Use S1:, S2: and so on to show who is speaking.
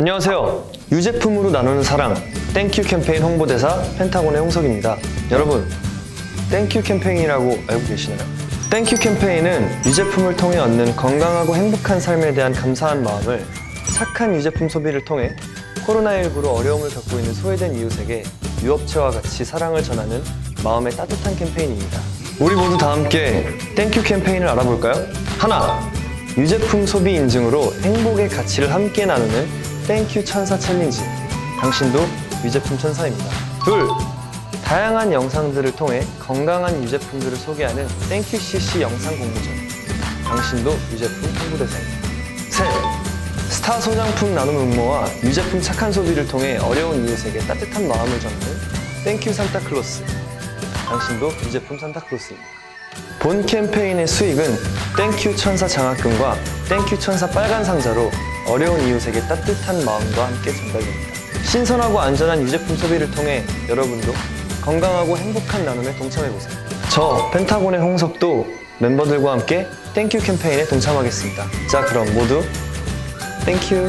S1: 안녕하세요. 유제품으로 나누는 사랑 땡큐 캠페인 홍보대사 펜타곤의 홍석입니다. 여러분, 땡큐 캠페인이라고 알고 계시나요? 땡큐 캠페인은 유제품을 통해 얻는 건강하고 행복한 삶에 대한 감사한 마음을 착한 유제품 소비를 통해 코로나19로 어려움을 겪고 있는 소외된 이웃에게 유업체와 같이 사랑을 전하는 마음의 따뜻한 캠페인입니다. 우리 모두 다 함께 땡큐 캠페인을 알아볼까요? 하나, 유제품 소비 인증으로 행복의 가치를 함께 나누는 땡큐 천사 챌린지. 당신도 유제품 천사입니다. 둘, 다양한 영상들을 통해 건강한 유제품들을 소개하는 땡큐 CC 영상 공모전. 당신도 유제품 홍보대사입니다. 셋, 스타 소장품 나눔 음모와 유제품 착한 소비를 통해 어려운 이웃에게 따뜻한 마음을 전하는 땡큐 산타클로스. 당신도 유제품 산타클로스입니다. 본 캠페인의 수익은 땡큐 천사 장학금과 땡큐 천사 빨간 상자로 어려운 이웃에게 따뜻한 마음과 함께 전달됩니다. 신선하고 안전한 유제품 소비를 통해 여러분도 건강하고 행복한 나눔에 동참해보세요. 저 펜타곤의 홍석도 멤버들과 함께 땡큐 캠페인에 동참하겠습니다. 자 그럼 모두 땡큐